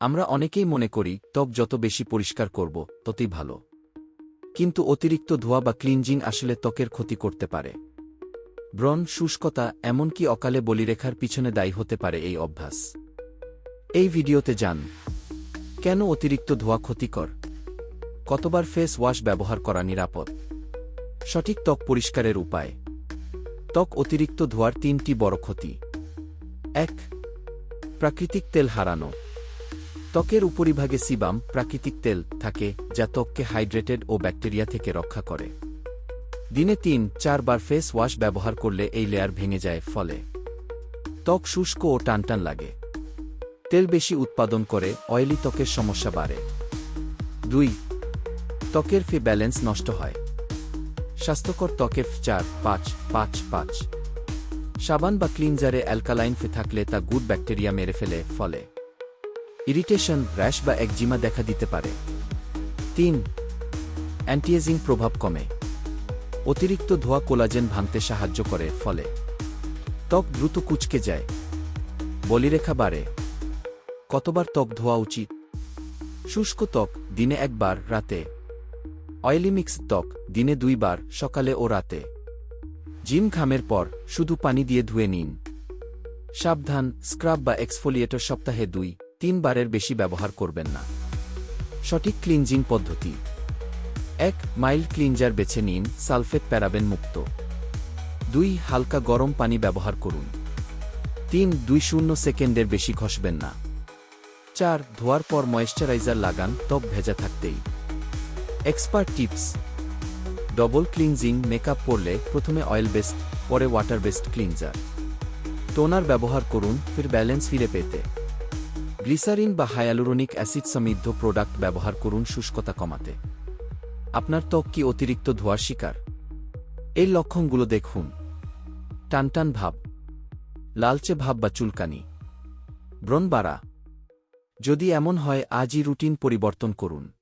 আমরা অনেকেই মনে করি, ত্বক যত বেশি পরিষ্কার করব, ততই ভালো। কিন্তু অতিরিক্ত ধোয়া বা ক্লিনজিং আসলে ত্বকের ক্ষতি করতে পারে। ব্রণ, শুষ্কতা, এমনকি অকালে বলিরেখার পিছনে দায়ী হতে পারে এই অভ্যাস। এই ভিডিওতে যান কেন অতিরিক্ত ধোয়া ক্ষতিকর? কতবার ফেস ওয়াশ ব্যবহার করা নিরাপদ? সঠিক ত্বক পরিষ্কারের উপায়। ত্বক অতিরিক্ত ধোয়ার তিনটি বড় ক্ষতি। এক, প্রাকৃতিক তেল হারানো। ত্বকের উপরিভাগে সিবাম, প্রাকৃতিক তেল থাকে, যা ত্বককে হাইড্রেটেড ও ব্যাকটেরিয়া থেকে রক্ষা করে। দিনে তিন, চারবার ফেস ওয়াশ ব্যবহার করলে এই লেয়ার ভেঙে যায়, ফলে ত্বক শুষ্ক ও টানটান লাগে। তেল বেশি উৎপাদন করে অয়েলি ত্বকের সমস্যা বাড়ে। দুই, ত্বকের ফি ব্যালেন্স নষ্ট হয়। স্বাস্থ্যকর ত্বকের চার, পাঁচ পাঁচ পাঁচ। সাবান বা ক্লিনজারে অ্যালকালাইন ফে থাকলে তা গুড ব্যাকটেরিয়া মেরে ফেলে, ফলে ইরিটেশন র্যাশ বা একজিমা দেখা দিতে পারে। তিন, অ্যান্টিএজিং প্রভাব কমে। অতিরিক্ত ধোয়া কোলাজেন ভাঙতে সাহায্য করে, ফলে। ত্বক দ্রুত কুচকে যায়। বলিরেখা বাড়ে। কতবার ত্বক ধোয়া উচিত? শুষ্ক ত্বক দিনে একবার রাতে। অয়েলি মিক্স ত্বক দিনে দুইবার, সকালে ও রাতে। জিম ঘামের পর শুধু পানি দিয়ে ধুয়ে নিন। সাবধান, স্ক্রাব বা এক্সফোলিয়েটর সপ্তাহে দুই। তিনবারের বেশি ব্যবহার করবেন না। সঠিক ক্লিনজিং পদ্ধতি। এক, মাইল্ড ক্লিনজার বেছে নিন, সালফেট প্যারাবেন মুক্ত। দুই, হালকা গরম পানি ব্যবহার করুন। তিন, দুই শূন্য সেকেন্ডের বেশি ঘষবেন না। চার, ধোয়ার পর ময়েশ্চারাইজার লাগান, ত্বক ভেজা থাকতেই। Expert tips. Double cleansing makeup পরলে প্রথমে অয়েল বেস্ট, পরে ওয়াটার বেস্ট ক্লিনজার। টোনার ব্যবহার করুন, ফির ব্যালেন্স ফিরে পেতে। গ্লিসারিন বা হায়ালুরোনিক অ্যাসিড সমৃদ্ধ প্রোডাক্ট ব্যবহার করুন শুষ্কতা কমাতে। আপনার ত্বক কি অতিরিক্ত ধোয়ার শিকার? এই লক্ষণগুলো দেখুন। টানটান ভাব, লালচে ভাব বা চুলকানি, ব্রণ বাড়া। যদি এমন হয়, আজই রুটিন পরিবর্তন করুন।